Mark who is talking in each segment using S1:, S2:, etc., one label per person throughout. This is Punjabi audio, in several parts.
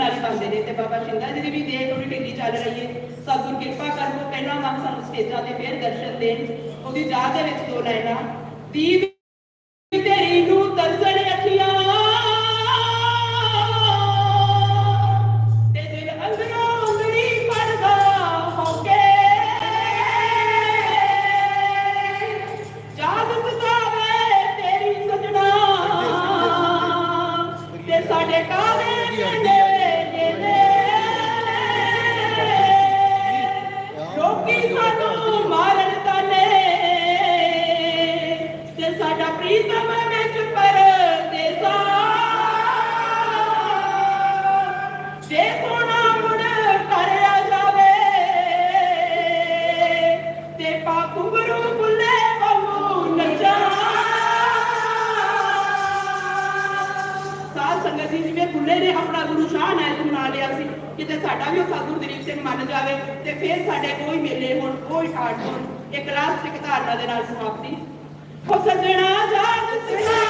S1: ਨਾਲ ਹੀ ਨੇ ਤੇ ਬਾਬਾ ਸ਼ਿੰਦਾ ਜੀ ਦੀ ਵੀ ਦੇਖ ਥੋੜੀ ਢਿੱਲੀ ਚੱਲ ਰਹੀ ਹੈ। ਸਤਿਗੁਰ ਕਿਰਪਾ ਕਰੋ, ਪਹਿਲਾਂ ਵਾਂਗ ਸਾਨੂੰ ਸਟੇਜਾਂ ਤੇ ਫੇਰ ਦਰਸ਼ਨ ਦੇਣ। ਉਹਦੀ ਯਾਦ ਦੇ ਵਿੱਚ ਦੋ ਲੈਣਾ ਦੀਦ ਸੰਗਤ ਨੇ ਆਪਣਾ ਗੁਰੂ ਸ਼ਾਹ ਨਾਇਕ ਨੂੰ ਬਣਾ ਲਿਆ ਸੀ। ਕਿਤੇ ਸਾਡਾ ਵੀ ਉਹ ਸਾਧੂ ਦਲੀਪ ਸਿੰਘ ਮੰਨ ਜਾਵੇ ਤੇ ਫਿਰ ਸਾਡੇ ਕੋਈ ਮੇਲੇ ਹੋਣ, ਕੋਈ ਠਾਠ ਹੋਣ ਇੱਕ ਰਾਸ਼ਟਰਿਕ ਧਾਰਨਾ ਦੇ ਨਾਲ ਸਮਾਪਤੀ। ਹੋ ਸੱਜਣਾ ਜਾਗ ਸਿਖਾਵੇ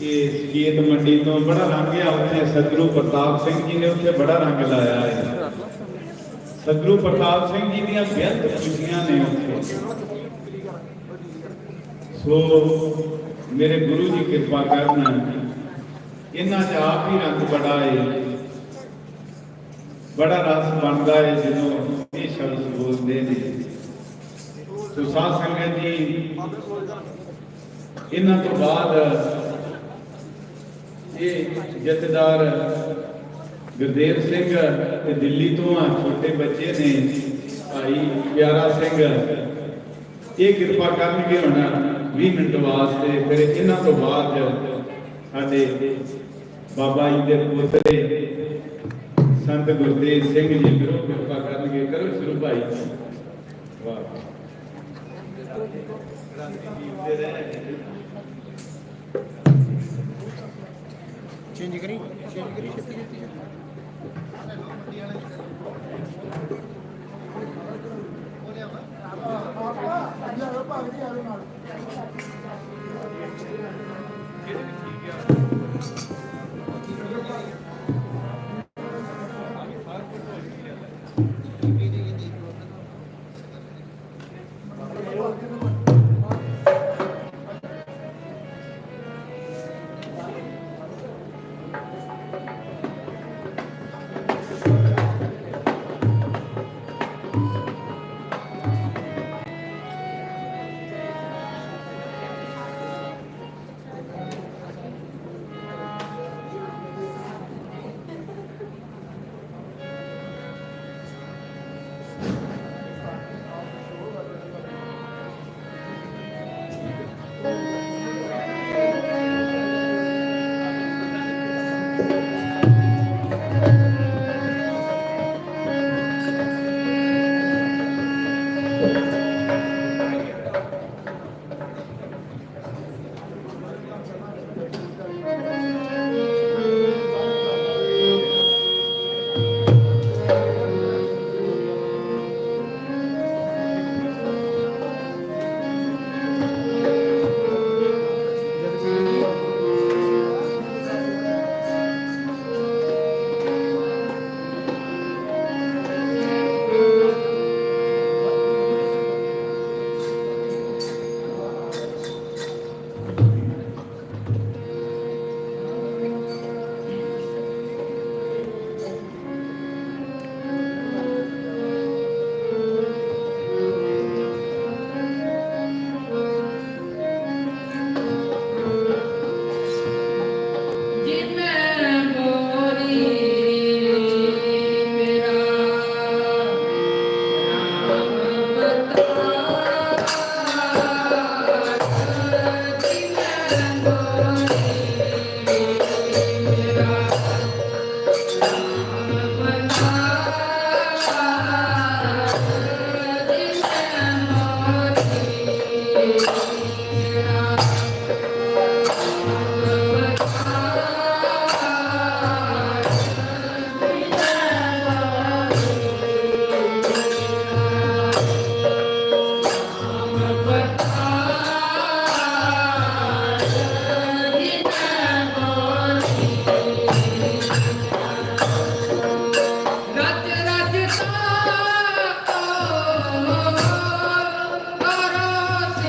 S2: ਇਹ ਸਾਡੀਆਂ ਮਾਤਾਵਾਂ ਸਾਡੀਆਂ ਭੈਣਾਂ ਇਹ ਸਕੀਤ ਮੰਡੀ ਤੋਂ ਬੜਾ ਰੰਗ ਆ ਉੱਥੇ ਸਤਿਗੁਰੂ ਪ੍ਰਤਾਪ ਸਿੰਘ ਜੀ ਨੇ ਉੱਥੇ ਬੜਾ ਰੰਗ ਲਾਇਆ ਹੈ ਸਤਿਗੁਰੂ ਪ੍ਰਤਾਪ ਸਿੰਘ ਜੀ ਦੀਆਂ ਬੇਅੰਤ ਖੁਸ਼ੀਆਂ ਨੇ ਉੱਥੇ ਸੋ ਮੇਰੇ ਗੁਰੂ ਜੀ ਕਿਰਪਾ ਕਰਨ ਇਹਨਾਂ 'ਚ ਆਪ ਹੀ ਰੰਗ ਬੜਾ ਹੈ ਬੜਾ ਰਸ ਬਣਦਾ ਹੈ ਜਦੋਂ ਇਹ ਸ਼ਬਦ ਬੋਲਦੇ ਨੇ ਸੋ ਸਾਧ ਸੰਗਤ ਜੀ ਇਹਨਾਂ ਤੋਂ ਬਾਅਦ ਇਹ ਜਥੇਦਾਰ ਗੁਰਦੇਵ ਸਿੰਘ ਤੇ ਦਿੱਲੀ ਤੋਂ ਆ, ਛੋਟੇ ਬੱਚੇ ਨੇ, ਭਾਈ ਪਿਆਰਾ ਸਿੰਘ। ਇਹ ਕਿਰਪਾ ਕਰਨਗੇ ਹੁਣ 20 ਮਿੰਟ ਵਾਸਤੇ, ਫਿਰ ਇਹਨਾਂ ਤੋਂ ਬਾਅਦ ਸਾਡੇ ਬਾਬਾ ਜੀ ਦੇ ਪੋਤਰੇ ਸੰਤ ਗੁਰਦੇਵ ਸਿੰਘ ਜੀ ਗੁਰੂ ਕਿਰਪਾ ਕਰਨਗੇ। ਕਰੋ ਸ਼ੁਰੂ ਭਾਈ। ਵਾਹ।
S3: ਚੇਂਜ ਕਰੀ ਚੇਂਜ ਕਰੀ ਛੇਤੀ ਛੇਤੀ।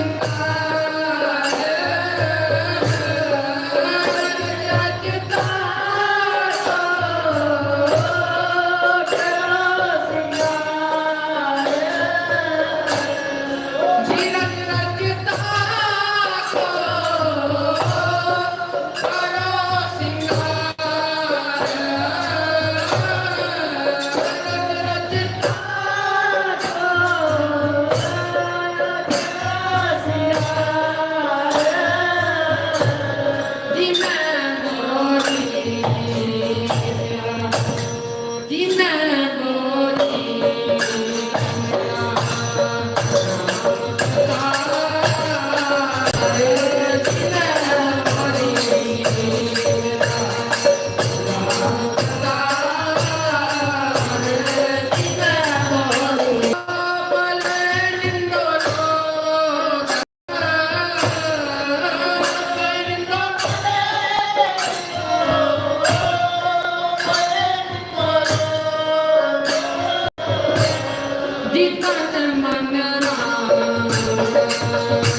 S4: goodbye. Thank you.